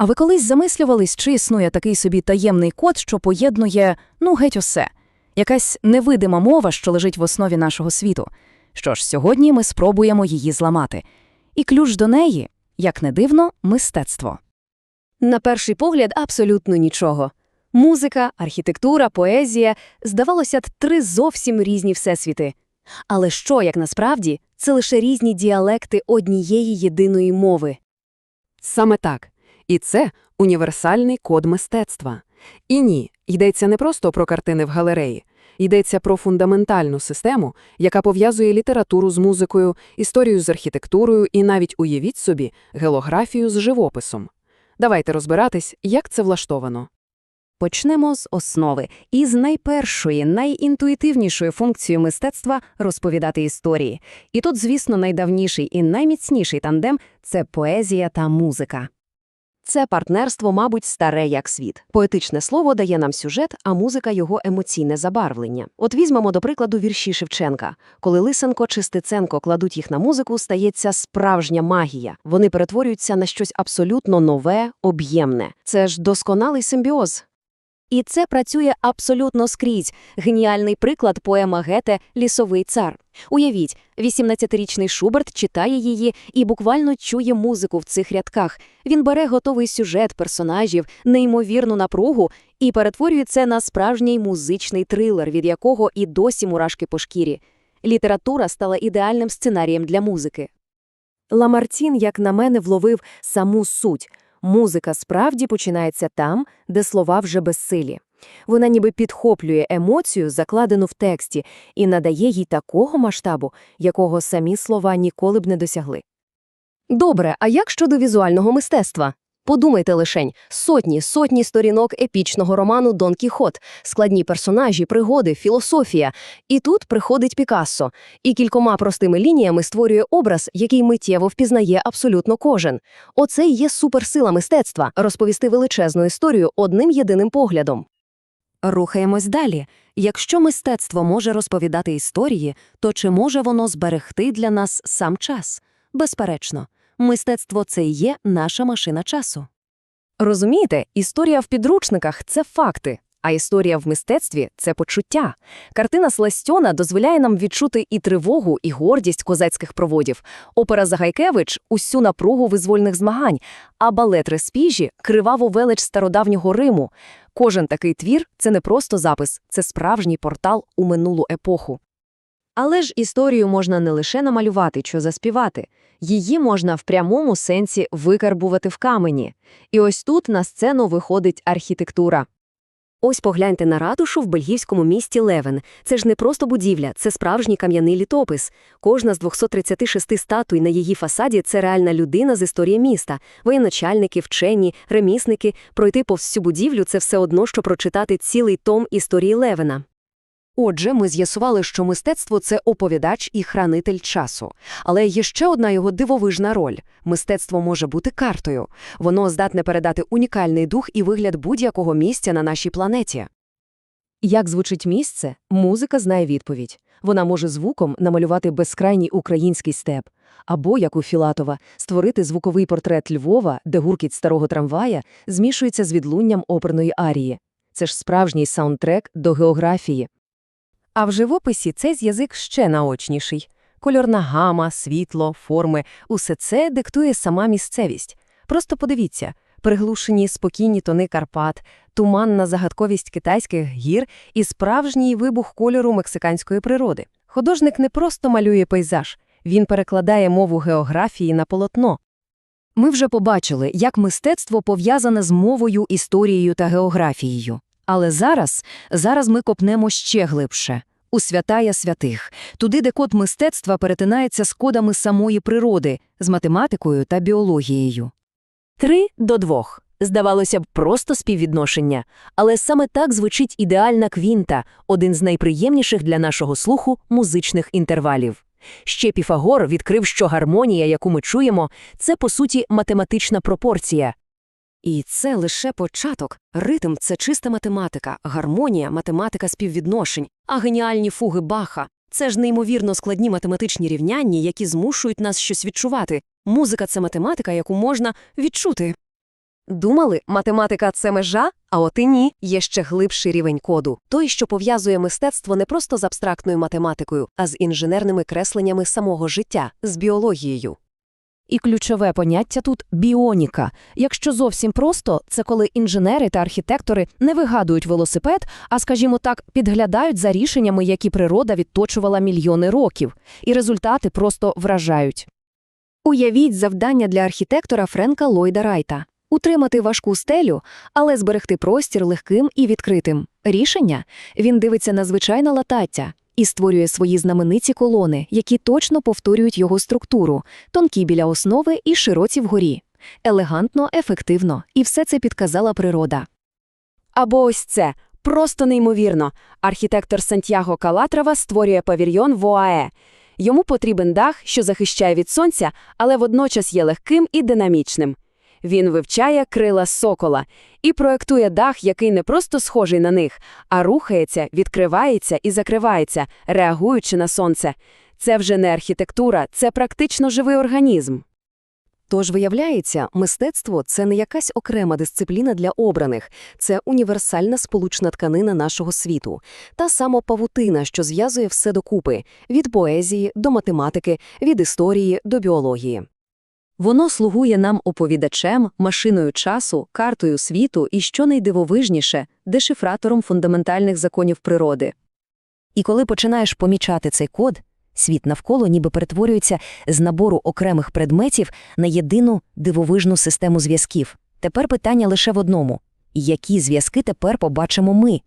А ви колись замислювались, чи існує такий собі таємний код, що поєднує, ну, геть усе, якась невидима мова, що лежить в основі нашого світу. Що ж, сьогодні ми спробуємо її зламати. І ключ до неї, як не дивно, мистецтво. На перший погляд, абсолютно нічого. Музика, архітектура, поезія здавалося три зовсім різні всесвіти. Але що, як насправді, це лише різні діалекти однієї єдиної мови. Саме так. І це універсальний код мистецтва. І ні, йдеться не просто про картини в галереї. Йдеться про фундаментальну систему, яка пов'язує літературу з музикою, історію з архітектурою і навіть, уявіть собі, географію з живописом. Давайте розбиратись, як це влаштовано. Почнемо з основи і з найпершої, найінтуїтивнішої функцією мистецтва розповідати історії. І тут, звісно, найдавніший і найміцніший тандем це поезія та музика. Це партнерство, мабуть, старе як світ. Поетичне слово дає нам сюжет, а музика його емоційне забарвлення. От візьмемо, до прикладу, вірші Шевченка. Коли Лисенко чи Стеценко кладуть їх на музику, стається справжня магія. Вони перетворюються на щось абсолютно нове, об'ємне. Це ж досконалий симбіоз. І це працює абсолютно скрізь. Геніальний приклад поема Гете «Лісовий цар». Уявіть, 18-річний Шуберт читає її і буквально чує музику в цих рядках. Він бере готовий сюжет персонажів, неймовірну напругу і перетворює це на справжній музичний трилер, від якого і досі мурашки по шкірі. Література стала ідеальним сценарієм для музики. Ламартін, як на мене, вловив саму суть. Музика справді починається там, де слова вже безсилі. Вона ніби підхоплює емоцію, закладену в тексті, і надає їй такого масштабу, якого самі слова ніколи б не досягли. Добре, а як щодо візуального мистецтва? Подумайте лишень, сотні, сотні сторінок епічного роману Дон Кіхот, складні персонажі, пригоди, філософія. І тут приходить Пікассо, і кількома простими лініями створює образ, який миттєво впізнає абсолютно кожен. Оце і є суперсила мистецтва – розповісти величезну історію одним єдиним поглядом. Рухаємось далі. Якщо мистецтво може розповідати історії, то чи може воно зберегти для нас сам час? Безперечно. Мистецтво – це і є наша машина часу. Розумієте, історія в підручниках – це факти, а історія в мистецтві – це почуття. Картина Сластьона дозволяє нам відчути і тривогу, і гордість козацьких проводів. Опера Загайкевич – усю напругу визвольних змагань, а балет Респіжі – криваву велич стародавнього Риму. Кожен такий твір – це не просто запис, це справжній портал у минулу епоху. Але ж історію можна не лише намалювати чи заспівати. Її можна в прямому сенсі викарбувати в камені. І ось тут на сцену виходить архітектура. Ось погляньте на ратушу в бельгійському місті Левен. Це ж не просто будівля, це справжній кам'яний літопис. Кожна з 236 статуй на її фасаді – це реальна людина з історії міста. Воєначальники, вчені, ремісники. Пройти повз всю будівлю – це все одно, що прочитати цілий том історії Левена. Отже, ми з'ясували, що мистецтво – це оповідач і хранитель часу. Але є ще одна його дивовижна роль. Мистецтво може бути картою. Воно здатне передати унікальний дух і вигляд будь-якого місця на нашій планеті. Як звучить місце, музика знає відповідь. Вона може звуком намалювати безкрайній український степ. Або, як у Філатова, створити звуковий портрет Львова, де гуркіт старого трамвая змішується з відлунням оперної арії. Це ж справжній саундтрек до географії. А в живописі цей язик ще наочніший. Кольорна гама, світло, форми – усе це диктує сама місцевість. Просто подивіться – приглушені спокійні тони Карпат, туманна загадковість китайських гір і справжній вибух кольору мексиканської природи. Художник не просто малює пейзаж, він перекладає мову географії на полотно. Ми вже побачили, як мистецтво пов'язане з мовою, історією та географією. Але зараз, зараз ми копнемо ще глибше. У святая святих, туди, де код мистецтва перетинається з кодами самої природи, з математикою та біологією. Три до двох. Здавалося б, просто співвідношення. Але саме так звучить ідеальна квінта, один з найприємніших для нашого слуху музичних інтервалів. Ще Піфагор відкрив, що гармонія, яку ми чуємо, це, по суті, математична пропорція. І це лише початок. Ритм – це чиста математика, гармонія – математика співвідношень, а геніальні фуги Баха – це ж неймовірно складні математичні рівняння, які змушують нас щось відчувати. Музика – це математика, яку можна відчути. Думали, математика – це межа? А от і ні. Є ще глибший рівень коду. Той, що пов'язує мистецтво не просто з абстрактною математикою, а з інженерними кресленнями самого життя, з біологією. І ключове поняття тут біоніка. Якщо зовсім просто, це коли інженери та архітектори не вигадують велосипед, а, скажімо так, підглядають за рішеннями, які природа відточувала мільйони років. І результати просто вражають. Уявіть завдання для архітектора Френка Ллойда Райта – утримати важку стелю, але зберегти простір легким і відкритим. Рішення – він дивиться на звичайне латаття і створює свої знамениті колони, які точно повторюють його структуру, тонкі біля основи і широці вгорі. Елегантно, ефективно, і все це підказала природа. Або ось це. Просто неймовірно. Архітектор Сантьяго Калатрава створює павільйон в ОАЕ. Йому потрібен дах, що захищає від сонця, але водночас є легким і динамічним. Він вивчає крила сокола і проектує дах, який не просто схожий на них, а рухається, відкривається і закривається, реагуючи на сонце. Це вже не архітектура, це практично живий організм. Тож, виявляється, мистецтво – це не якась окрема дисципліна для обраних, це універсальна сполучна тканина нашого світу, та сама павутина, що зв'язує все докупи – від поезії до математики, від історії до біології. Воно слугує нам оповідачем, машиною часу, картою світу і, що найдивовижніше, дешифратором фундаментальних законів природи. І коли починаєш помічати цей код, світ навколо ніби перетворюється з набору окремих предметів на єдину дивовижну систему зв'язків. Тепер питання лише в одному – які зв'язки тепер побачимо ми?